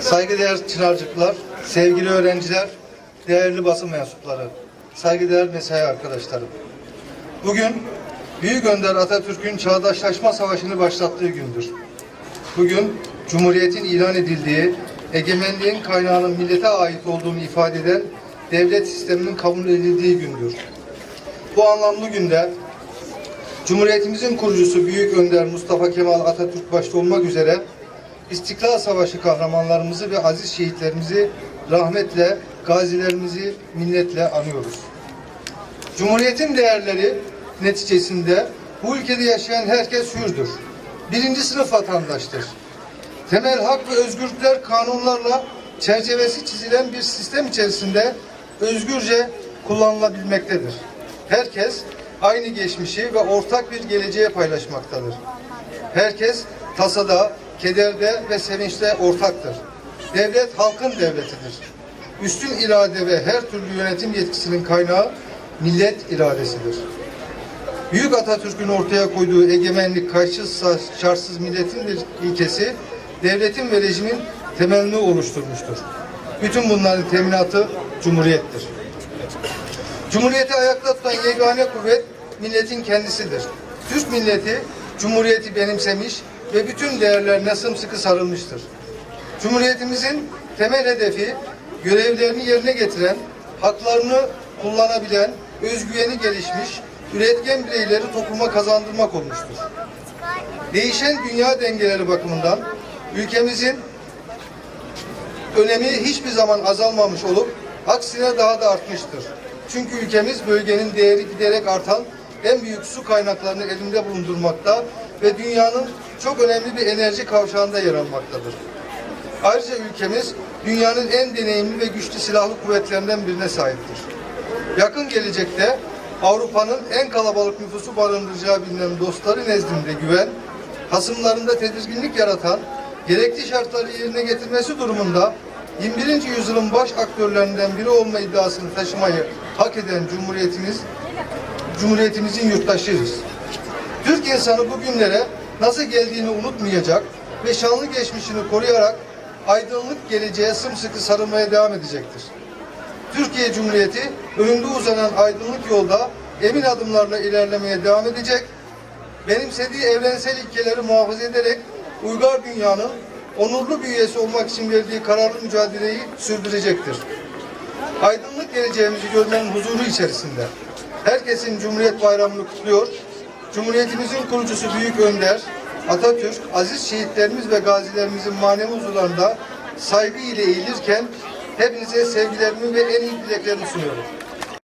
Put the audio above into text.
Saygıdeğer çınarcıklar, sevgili öğrenciler, değerli basın mensupları, saygıdeğer mesai arkadaşlarım. Bugün Büyük Önder Atatürk'ün çağdaşlaşma savaşını başlattığı gündür. Bugün Cumhuriyet'in ilan edildiği, egemenliğin kaynağının millete ait olduğunu ifade eden devlet sisteminin kabul edildiği gündür. Bu anlamlı günde Cumhuriyetimizin kurucusu Büyük Önder Mustafa Kemal Atatürk başta olmak üzere İstiklal Savaşı kahramanlarımızı ve aziz şehitlerimizi rahmetle, gazilerimizi minnetle anıyoruz. Cumhuriyetin değerleri neticesinde bu ülkede yaşayan herkes hürdür. Birinci sınıf vatandaştır. Temel hak ve özgürlükler kanunlarla çerçevesi çizilen bir sistem içerisinde özgürce kullanılabilmektedir. Herkes aynı geçmişi ve ortak bir geleceğe paylaşmaktadır. Herkes tasada, kederde ve sevinçte ortaktır. Devlet halkın devletidir. Üstün irade ve her türlü yönetim yetkisinin kaynağı millet iradesidir. Büyük Atatürk'ün ortaya koyduğu egemenlik kayıtsız şartsız milletin bir ilkesi devletin ve rejimin temelini oluşturmuştur. Bütün bunların teminatı Cumhuriyettir. Cumhuriyeti ayakta tutan yegane kuvvet milletin kendisidir. Türk milleti Cumhuriyeti benimsemiş ve bütün değerlerine sımsıkı sarılmıştır. Cumhuriyetimizin temel hedefi görevlerini yerine getiren, haklarını kullanabilen, özgüveni gelişmiş, üretken bireyleri topluma kazandırmak olmuştur. Değişen dünya dengeleri bakımından ülkemizin önemi hiçbir zaman azalmamış olup aksine daha da artmıştır. Çünkü ülkemiz bölgenin değeri giderek artan en büyük su kaynaklarını elinde bulundurmakta ve dünyanın çok önemli bir enerji kavşağında yer almaktadır. Ayrıca ülkemiz dünyanın en deneyimli ve güçlü silahlı kuvvetlerinden birine sahiptir. Yakın gelecekte Avrupa'nın en kalabalık nüfusu barındıracağı bilinen dostları nezdinde güven, hasımlarında tedirginlik yaratan, gerekli şartları yerine getirmesi durumunda 21. yüzyılın baş aktörlerinden biri olma iddiasını taşımayı hak eden Cumhuriyetimiz, Cumhuriyetimizin yurttaşıyız. Türk insanı bu günlere nasıl geldiğini unutmayacak ve şanlı geçmişini koruyarak aydınlık geleceğe sımsıkı sarılmaya devam edecektir. Türkiye Cumhuriyeti önünde uzanan aydınlık yolda emin adımlarla ilerlemeye devam edecek. Benimsediği evrensel ilkeleri muhafaza ederek uygar dünyanın onurlu bir üyesi olmak için verdiği kararlı mücadeleyi sürdürecektir. Aydınlık geleceğimizi görmenin huzuru içerisinde herkesin Cumhuriyet Bayramı'nı kutluyor. Cumhuriyetimizin kurucusu Büyük Önder, Atatürk, aziz şehitlerimiz ve gazilerimizin manevi huzurlarında saygı ile eğilirken hepinize sevgilerimi ve en iyi dileklerimi sunuyorum.